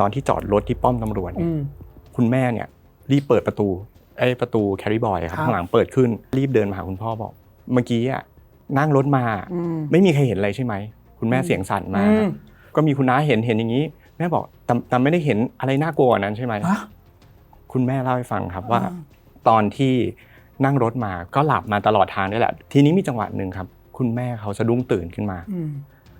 ตอนที่จอดรถที่ป้อมตำรวจอืเนี่ยมคุณแม่เนี่ยรีบเปิดประตูไอ้ประตูแคริบอยครับครับข้างหลังเปิดขึ้น รีบเดินมาหาคุณพ่อบอก เมื่อกี้อะนั่งรถมาอืมไม่มีใครเห็นอะไรใช่ไหมคุณแม่อืมเสียงสั่นมาอืมก็มีคุณน้าเห็นเห็นอย่างนี้ แม่บอกแต่แต่ไม่ได้เห็นอะไรน่ากลัวกว่านั้นใช่ไหมฮะคุณแม่เล่าให้ฟังครับว่าอ่า ตอนที่นั่งรถมาก็หลับมาตลอดทางนี่แหละ ทีนี้มีจังหวะหนึ่งครับ คุณแม่เขาสะดุ้งตื่นขึ้นมาอืม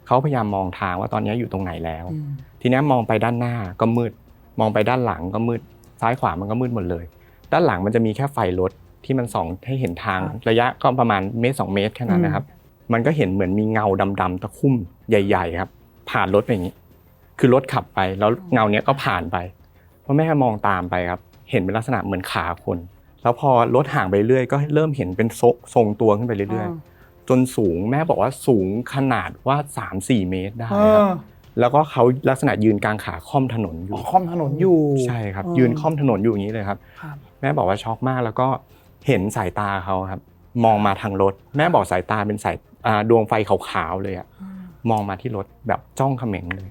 เขาพยายามมองทางว่าตอนนี้อยู่ตรงไหนแล้วอืม ทีนี้มองไปด้านหน้าก็มืด มองไปด้านหลังก็มืด ซ้ายขวามันก็มืดหมดเลย ด้านหลังมันจะมีแค่ไฟรถที่มันส่องให้เห็นทางระยะก็ประมาณเมตรสองเมตรแค่นั้นนะครับ มันก็เห็นเหมือนมีเงาดำๆตะคุ่มใหญ่ ๆ ครับ ผ่านรถไปอย่างนี้ คือรถขับไปแล้วเงาเนี้ยก็ผ่านไปพอแม่มองตามไปครับ เห็นเป็นลักษณะเหมือนขาคน แล้วพอรถห่างไปเรื่อยก็เริ่มเห็นเป็นทรงทรงตัวขึ้นไปเรื่อยๆจนสูงแม่บอกว่าสูงขนาดว่า3-4เมตรได้เอครับอ แล้วก็เขาลักษณะยืนกลางขาค่อมถนนออ๋อยู่คอมถนนอยู่ใช่ครับเออยืนค่อมถนนอยู่อย่างนี้เลยครับครับ แม่บอกว่าช็อกมากแล้วก็เห็นสายตาเขาครับ มองมาทางรถ แม่บอกสายตาเป็นสายอ่าดวงไฟขาวๆเลยอะมองมาที่รถแบบจ้องเขม็งเลย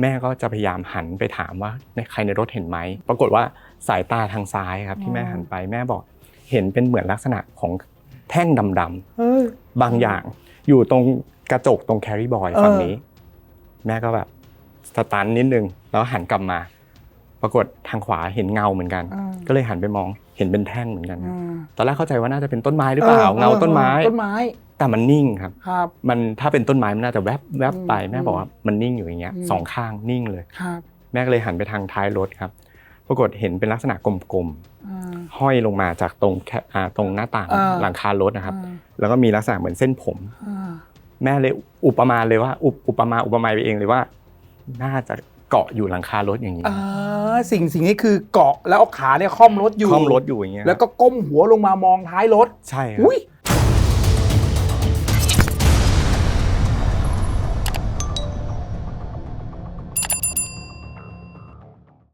แม่ก็จะพยายามหันไปถามว่าในใครในรถเห็นไหมปรากฏว่าสายตาทางซ้ายครับ ที่แม่หันไปแม่บอกเห็นเป็นเหมือนลักษณะของแท่งดำเฮ้ยๆบางอย่างอยู่ตรงกระจกตรงแคริบอยเออฝั่งนี้ แม่ก็แบบสตันนิดนึงแล้วหันกลับมา ปรากฏทางขวาเห็นเงาเหมือนกันอ่าก็เลยหันไปมองเห็นเป็นแท่งเหมือนกันครับอ่าตอนแรกเข้าใจว่าน่าจะเป็นต้นไม้หรือเปล่าเงาต้นไม้ต้นไม้ แต่มันนิ่งครับครับมันถ้าเป็นต้นไม้มันน่าจะแวบแวบไปอืมแม่บอกว่ามันนิ่งอยู่อย่างเงี้ยอืมสองข้างนิ่งเลยครับแม่ก็เลยหันไปทางท้ายรถครับ ปรากฏเห็นเป็นลักษณะกลมอ่าๆห้อยลงมาจากตรงแค่อ่าตรงหน้าต่างอ่าหลังคารถนะครับอ่าแล้วก็มีลักษณะเหมือนเส้นผมอ่า แม่เลยอุปมาเลยว่าอุปอุปมาอุปไมยไปเองเลยว่า น่าจะเกาะอยู่หลังคารถอย่างนี้อ่าสิ่งสิ่งนี้คือเกาะแล้วเอาขาเนี่ยค่อมรถอยู่คล่อมรถอยู่อย่างเงี้ยแล้วก็ก้มหัวลงมามองท้ายรถใช่ครับอุ้ย